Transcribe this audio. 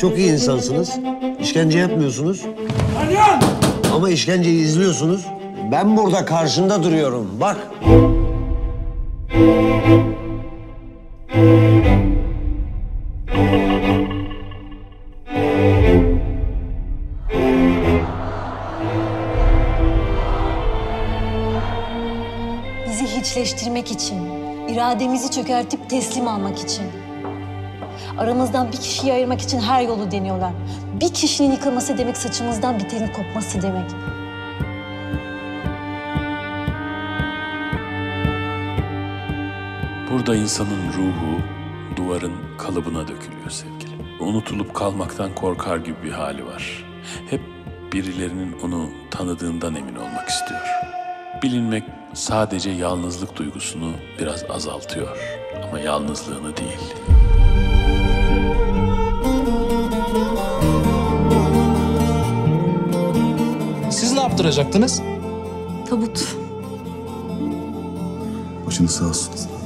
Çok iyi insansınız. İşkence yapmıyorsunuz. Erdoğan! Ama işkenceyi izliyorsunuz. Ben burada karşında duruyorum. Bak. Hiçleştirmek için, irademizi çökertip teslim almak için. Aramızdan bir kişiyi ayırmak için her yolu deniyorlar. Bir kişinin yıkılması demek saçımızdan bir telin kopması demek. Burada insanın ruhu duvarın kalıbına dökülüyor sevgili. Unutulup kalmaktan korkar gibi bir hali var. Hep birilerinin onu tanıdığından emin olmak istiyor. Bilinmek sadece yalnızlık duygusunu biraz azaltıyor ama yalnızlığını değil. Siz ne yaptıracaktınız? Tabut. Başınız sağ olsun.